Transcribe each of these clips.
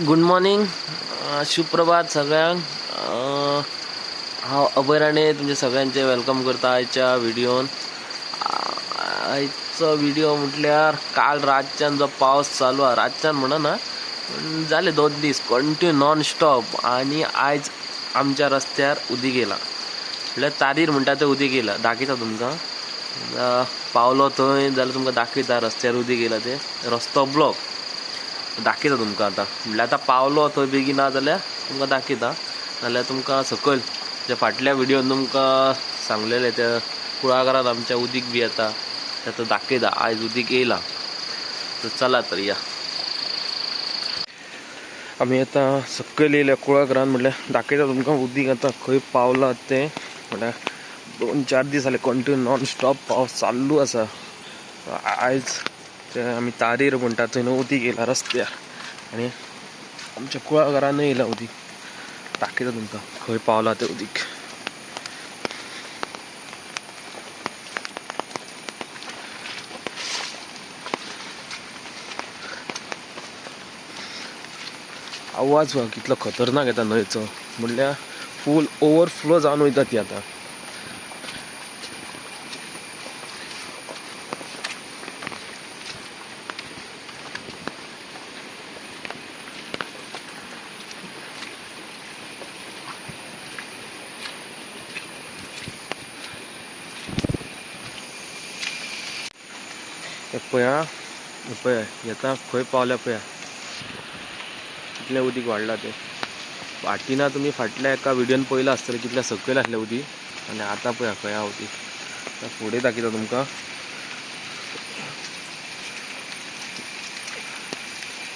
Good morning सुप्रभात सगळ्यांक. हांव अभयराणे तुमचे सगळ्यांचे वेलकम करता आयच्या व्हिडिओन आयचो व्हिडिओ म्हटल्यार काल रातच्यान जो पावस चालू आहा. रातच्यान म्हणना पण जाले दोन दीस कंटिन्यू नॉन स्टॉप आनी आयज आमच्या रस्त्यार उदीक येयला म्हटल्यार तारीर म्हणटा तें उदीक येयला दाखयता तुमकां पावलो थंय जाल्यार तुमकां दाखयता रस्त्यार उदीक येयला ते. रस्तो ब्लॉक दाखयता तुमकां आतां. म्हणल्यार आतां पावलो थंय बेगीन ना जाल्यार तुमकां दाखयता. नाल्यार तुमकां सकयल जे फाटल्या व्हिडियोन तुमकां सांगलेले त्या कुळागरांत आमच्या उदीक बी येता ते आतां दाखयता. आयज उदीक येयला. तर चला तर या. आमी आतां सकयल येयल्या कुळागरांत म्हटल्यार दाखयता तुमकां उदीक आतां खंय पावलां तें. म्हटल्यार दोन चार दीस जाले कंटिन्यू नॉन स्टॉप पावस चालू आसा. आयज ते आमी तारीर म्हणटा थंय न्हू उदीक येयला रस्त्यार आनी आमच्या कुळागरांनूय येयला उदीक दाखयता तुमकां खंय पावला तें उदीक. आवाज पळय कितलो खतरनाक येता न्हंयचो म्हणल्यार फूल ओवरफ्लो जावन वयता ती आतां. हे पळया पळय येता खंय पावल्या पया. कितलें उदीक वाडलां तें. फाटीना तुमी फाटल्या एका व्हिडियोन पयलां आसतलें कितल्या सकयल आसलें उदीक. आनी आतां पळया खंय आहा उदीक. आतां फुडें दाखयता तुमकां.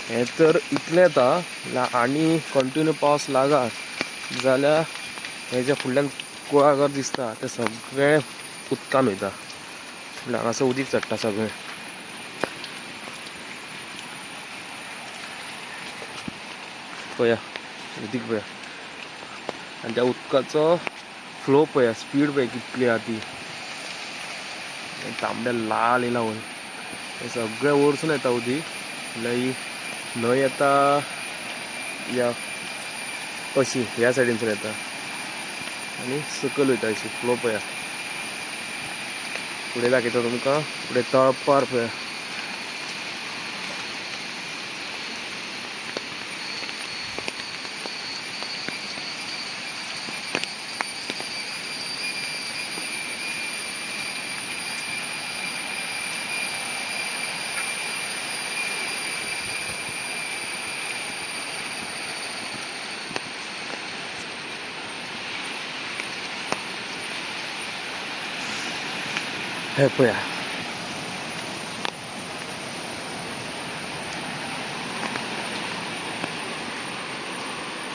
हें तर इतलें येता आनी कंटिन्यू पावस लागात जाल्यार हें जें फुडल्यान कुळागर दिसता. तें सगळें उदकान वयता म्हणल्यार हांगासर उदीक चडटा सगळें. पया. उदीक पळया आनी त्या उदकाचो फ्लो पळया स्पीड पळय कितली आहा ती. तांबडे लाल येयला वयर हें सगळें वरसून येता उदीक म्हळ्यार ही न्हंय येता या अशी ह्या सायडीनसून येता. आनी सकयल वयता अशी फ्लो पया. फुडें दाखयता तुमकां फुडें तळपार पळया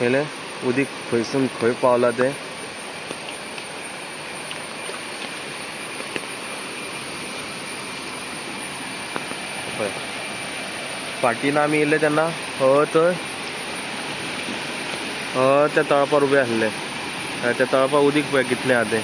हे पळया उदीक खंयसून खंय पावला तें फाटीन आमी येयले तेन्ना हय थंय हय त्या तळपार उबे आसले त्या तळपार उदीक पळय कितलें आहा तें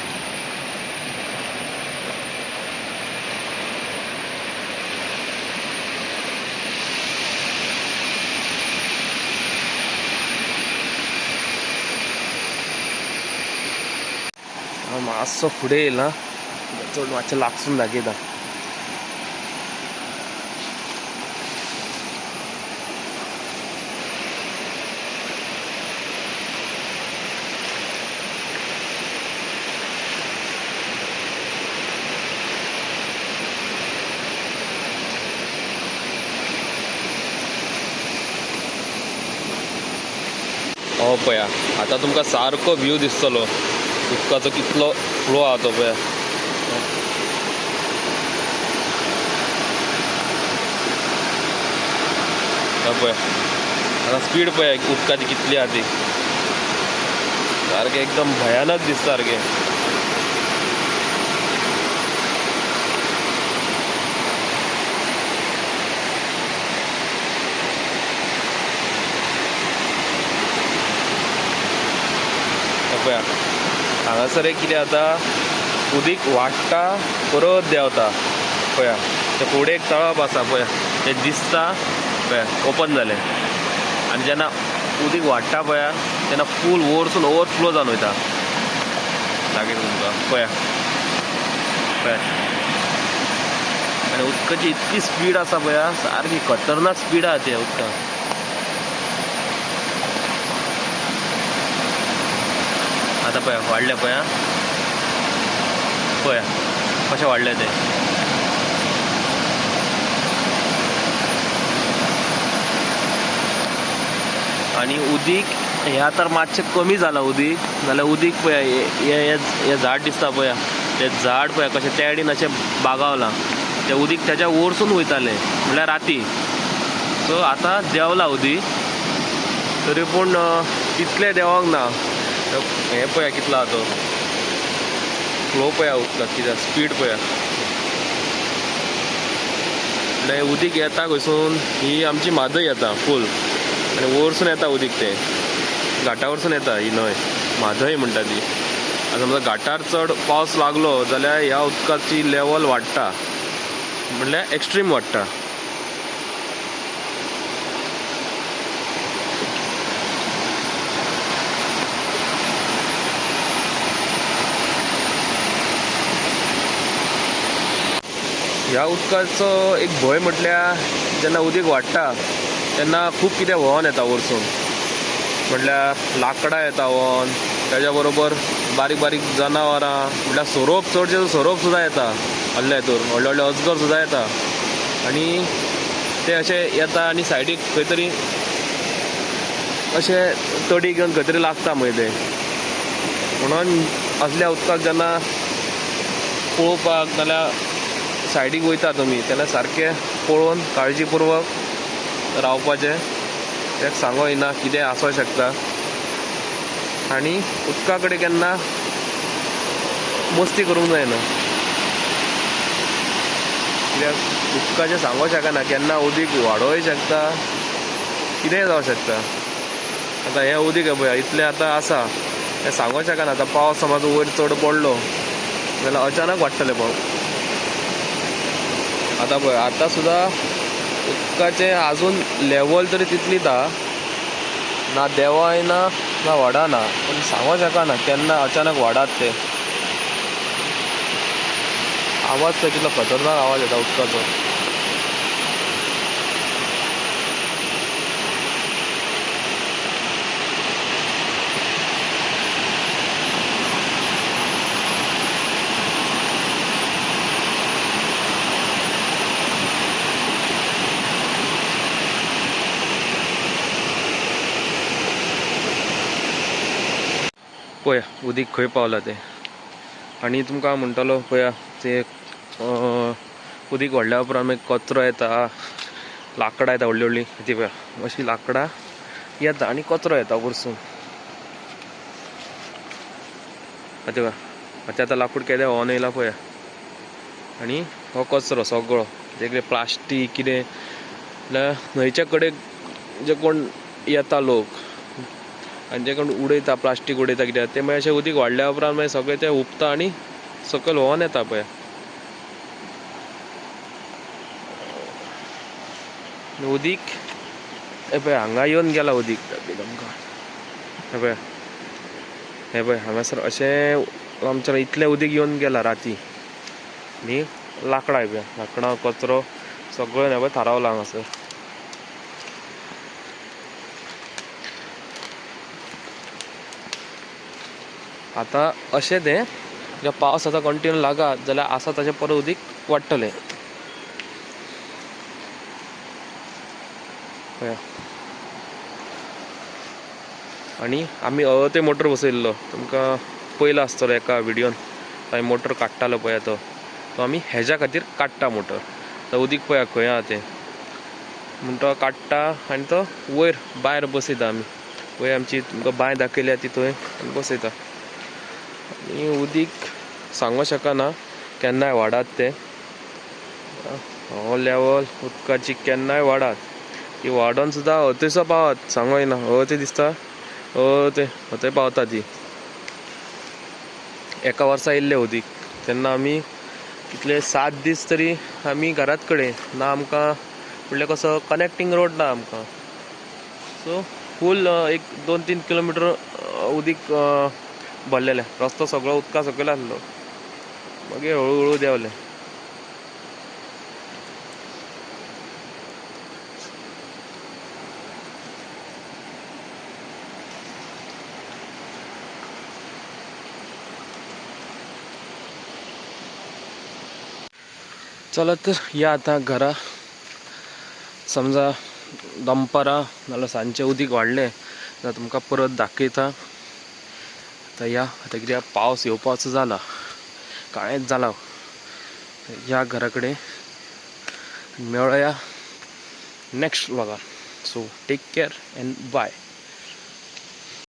हांव मातसो फुडें येयला चड मातशें लागसून दाखयता हो. पया. आतां तुमकां सारको व्यू दिसतलो. उदकाचो कितलो फ्लो आहा तो पळया हो पळय आतां स्पीड पळय उदकाची कितली आहा ती सारकें एकदम भयानक दिसता सारकें पळया हांगासर एक कितें जाता उदीक वाडटा परत देंवता पळया ते फुडें एक तळप आसा पळया तें दिसता पळया ओपन जालें आनी जेन्ना उदीक वाडटा पळया तेन्ना फूल वरसून ओवरफ्लो जावन वयता लागीं तुमकां पळया पळया आनी उदकाची इतकी स्पीड आसा पळया सारकी खतरनाक स्पीड आहा ते उदकाक पळया वाडलें पळया पळया कशें वाडलें तें? आनी उदीक ह्या तर मातशें कमी जालां उदीक. नाजाल्यार उदीक पळया हे- हें झाड दिसता पळया तें झाड पळया कशें तेडीन अशें बागावलां. तें उदीक तेज्या वरसून वयतालें म्हणल्यार राती. सो आतां देंवलां उदीक. तरी पूण अं, तितलें देंवोंक ना हें पया कितला तो फ्लो पळया उदकाक कित्याक स्पीड पया. म्हणल्यार उदीक येता खंयसून ही आमची म्हादय येता फूल आनी वरसून येता उदीक तें. घाटा वरसून येता ही न्हंय. म्हादय म्हणटा ती. आतां समजा घाटार चड पावस लागलो जाल्यार ह्या उदकाची लेवल वाडटा. म्हणल्यार एक्स्ट्रीम वाडटा. ह्या उदकाचो एक भंय म्हटल्यार जेन्ना उदीक वाडटा तेन्ना खूब कितें व्हांवोन येता वरसून म्हटल्यार लाकडां येता व्होन तेज्या बरोबर बारीक बारीक जनावरां म्हटल्यार सोरोप चडशे सोरोप सुद्दां येता व्हडले हितूर व्हडले व्हडले अजगर सुद्दां येता. आनी ते अशे येता आनी सायडीक खंय तरी अशे तडी घेवन खंय तरी लागता मागीर ते म्हणून असल्या उदकाक जेन्ना पळोवपाक नाल्यार सायडीक वयता तुमी तेन्ना सारकें पळोवन काळजीपूर्वक रावपाचें तेक सांगो येना कितें आसूं शकता. आनी उदका कडेन केन्ना मस्ती करूंक जायना. कित्याक उदकाचें सांगो शकना केन्ना उदीक वाडोय शकता. कितेंय जावं शकता. आतां हें उदीक पळय पळया इतलें आतां आसा हें सांगो शकना आतां पावस समज वयर चड पडलो. जाल्यार अचानक वाडटलें पावस आतां पळय आतां सुद्दां उदकाचें आजून लेवल तरी तितलीच आहा ना देवाय ना ना वाडाना पूण सांगो शकना केन्ना अचानक वाडात ते. आवाज तो कितलो खतरनाक आवाज येता उदकाचो पळया उदीक खंय पावला तें. आनी तुमकां म्हणटलो पळया ते उदीक व्हडल्या उपरांत मागीर कचरो येता लाकडां येता व्हडली व्हडली ती पळया अशी लाकडां येता आनी कचरो येता वरसून आतां पळया आतां आतां लाकूड केदे व्होन येयला पळया आनी हो कचरो सगळो जे कितें प्लास्टीक कितें जाल्यार न्हंयच्या कडेन जे कोण येता लोक आनी जे कोण उडयता प्लास्टीक उडयता कित्याक ते मागीर अशें उदीक वाडल्या उपरांत मागीर सगळें तें उपता आनी सकयल व्होन येता पळय. उदीक हे पळय हांगा येवन गेला उदीक. दाखयता हे पळय हे पळय हांगासर अशें आमच्या इतलें उदीक येवन गेला राती. आनी लाकडां हे पळय लाकडां कचरो सगळें हे पळय थारावला हांगासर आतां अशें तें जर पावस आतां कंटिन्यू लागात जाल्यार आसा ताचे परत उदीक वाडटलें पळया आनी आमी अळते मोटर बसयल्लो तुमकां पयलो आसतलो एका विडियोन मोटर काडटालो पळया तो. तो आमी हेज्या खातीर काडटा मोटर. तो उदीक पळया खंय आहा तें. म्हण तो काडटा आनी तो वयर भायर बसयता आमी वयर आमची तुमकां बांय दाखयल्या ती थंय बसयता. आनी उदीक सांगू शकना केन्नाय वाडात ते? हो लेवल उदकाची केन्नाय वाडात ती वाडोन सुद्दां अथंयसर पावत सांगो येना अथंय दिसता? अथंय अथंय पावता ती. एका वर्सा येयल्ले उदीक. तेन्ना आमी कितले सात दीस तरी आमी घरात कडेन ना आमकां म्हणल्यार कसो कनेक्टींग रोड ना आमकां. सो फूल एक दोन तीन किलोमीटर उदीक भरलेले रस्तो सगळो उदका सकयल आसलो मागीर हळू हळू देंवले चला तर या आता घरा. समजा दनपारां नाल्यार सांजचे उदीक वाडलें जाल्यार तुमकां परत दाखयता. आतां या आता कित्याक पावस येवपाचो जाला काळेंच जाला हो. या घरा कडेन मेळया. Next व्लॉगान so take care and bye